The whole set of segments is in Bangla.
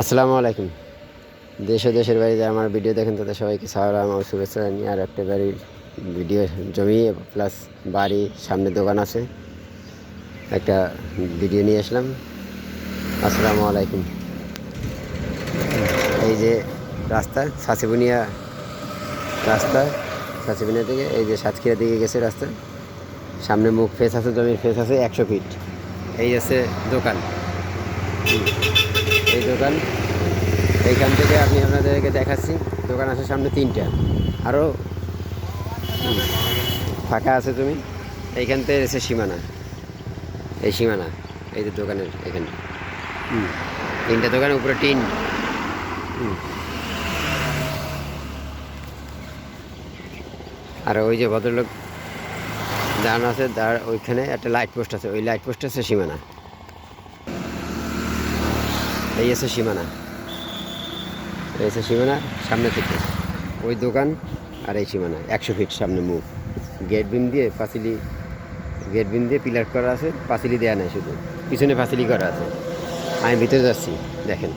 আসসালামু আলাইকুম। দেশ দেশের বাড়িতে আমার ভিডিও দেখেন, তাদের সবাইকে সালাম ও শুভেচ্ছা জানিয়ে আর একটা বাড়ির ভিডিও জমি প্লাস বাড়ি, সামনে দোকান আছে। একটা ভিডিও নিয়ে আসলাম। আসসালামু আলাইকুম। এই যে রাস্তা সাঁচিবুনিয়া রাস্তা সাঁচিবুনিয়া থেকে এই যে সাতক্ষীরা দিকে গেছে রাস্তা। সামনে মুখ ফেস আছে, জমির ফেস আছে একশো ফিট এই আছে দোকান। এই দোকান। এইখান থেকে আমি আপনাদেরকে দেখাচ্ছি। দোকান আছে সামনে তিনটা। আরও ফাঁকা আছে তুমি। এইখান থেকে এসে সীমানা। এই সীমানা এই যে দোকানের এখানে। তিনটা দোকানের উপরে টিন। আর ওই যে ভদ্রলোক দাঁড়ানো আছে দাঁড় ওইখানে একটা লাইট পোস্ট আছে। ওই লাইট পোস্ট আছে সীমানা। এই আছে সীমানা। এই আছে সীমানা সামনে থেকে। ওই দোকান আর এই সীমানা একশো ফিট সামনে মুখ। গেট বিম দিয়ে পাঁচিলি গেট বিম দিয়ে পিলার করা আছে পাঁচিলি দেওয়া নেই শুধু। পিছনে পাঁচিলি করা আছে। আমি ভিতরে যাচ্ছি দেখেন।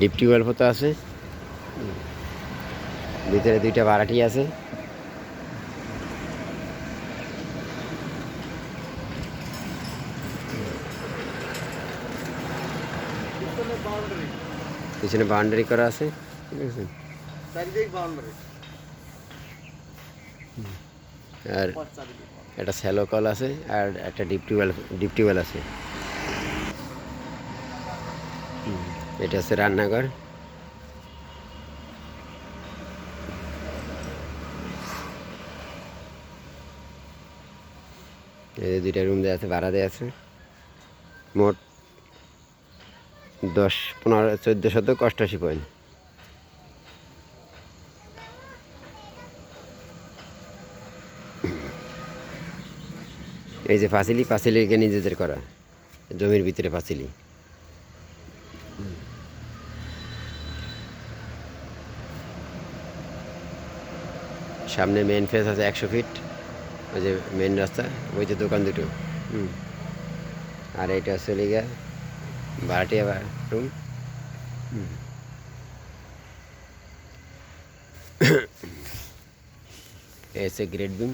ডিপ টিউবওয়েল তো আছে। ভিতরে দুইটা বারাটি আছে। পিছনে বাউন্ডারি করা আছে ঠিক আছে? আর একটা স্যালো কল আছে আর একটা ডিপ টিউবওয়েল ডিপ টিউবওয়েল আছে। এটা হচ্ছে রান্নাঘর। এই দুইটা রুম দেওয়া আছে ভাড়া দেওয়া আছে। মোট দশ, পনেরো, চোদ্দ শতক অষ্টাশি পয়েন্ট এই যে পাঁচিলি পাঁচিলিকে নিজেদের করা। জমির ভিতরে পাঁচিলি। সামনে মেন ফেস আছে একশো ফিট ওই যে মেন রাস্তা ওই যে দোকান দুটো। হুম। আর এটা চলে লিগা ভাড়াটিয়া রুম এসে গ্রেড বিম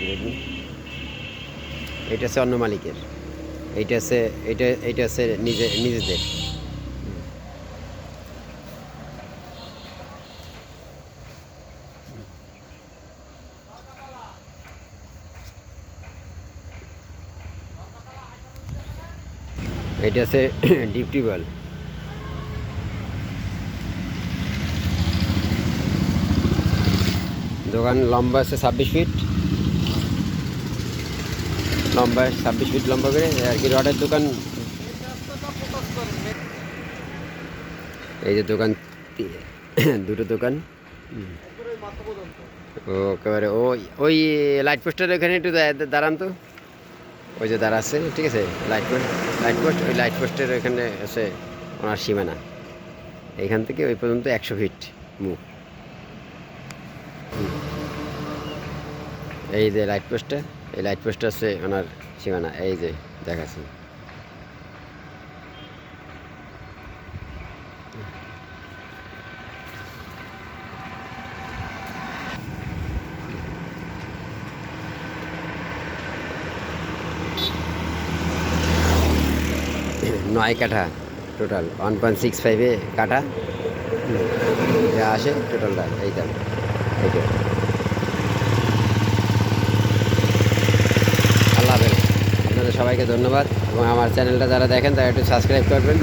গ্রেড বিম এটা হচ্ছে অন্য মালিকের এইটা হচ্ছে এটা এইটা হচ্ছে নিজে নিজেদের এটা আছে ডিপ টিউবওয়েল। দোকান লম্বা আছে ছাব্বিশ ফিট। লম্বা ছাব্বিশ ফিট লম্বা করে। আর কি রডের দোকান। এই যে দোকান দুটো দোকান। ও, একেবারে ওই ওই লাইট পোস্টের ওখানে একটু দাঁড়ান তো। ওই যে দাঁড়াচ্ছে ঠিক আছে? লাইট পোস্ট লাইট পোস্ট ওই লাইটপোস্টের ওইখানে আছে ওনার সীমানা। এইখান থেকে ওই পর্যন্ত একশো ফিট মুখ। এই যে লাইট পোস্টটা এই লাইট আছে ওনার সীমানা, এই যে দেখাচ্ছি। নয় কাঠা টোটাল ওয়ান পয়েন্ট সিক্স ফাইভে কাঠা। যা আসে টোটালটা এইটা। এইটা আল্লাহ হাফেজ। আপনাদের সবাইকে ধন্যবাদ এবং আমার চ্যানেলটা যারা দেখেন তারা একটু সাবস্ক্রাইব করবেন।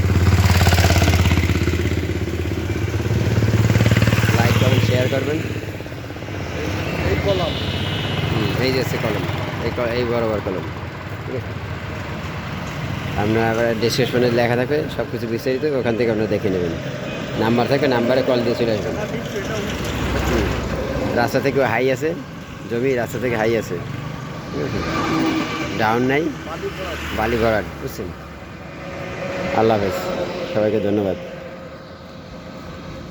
লাইক করবেন শেয়ার করবেন। এই কলাম। হুম, এই যে কলম এই এই বড় বড় কলম। ঠিক আছে? আপনার ডিসক্রিপশনে লেখা থাকবে সব কিছু বিস্তারিত ওখান থেকে আপনারা দেখে নেবেন। নাম্বার থাকে নাম্বারে কল দিয়ে চলে আসবেন। রাস্তা থেকে হাই আছে, জমি রাস্তা থেকে হাই আছে। ডাউন নাই, বালি ভরাট, বুঝছেন? আল্লাহ হাফেজ, সবাইকে ধন্যবাদ।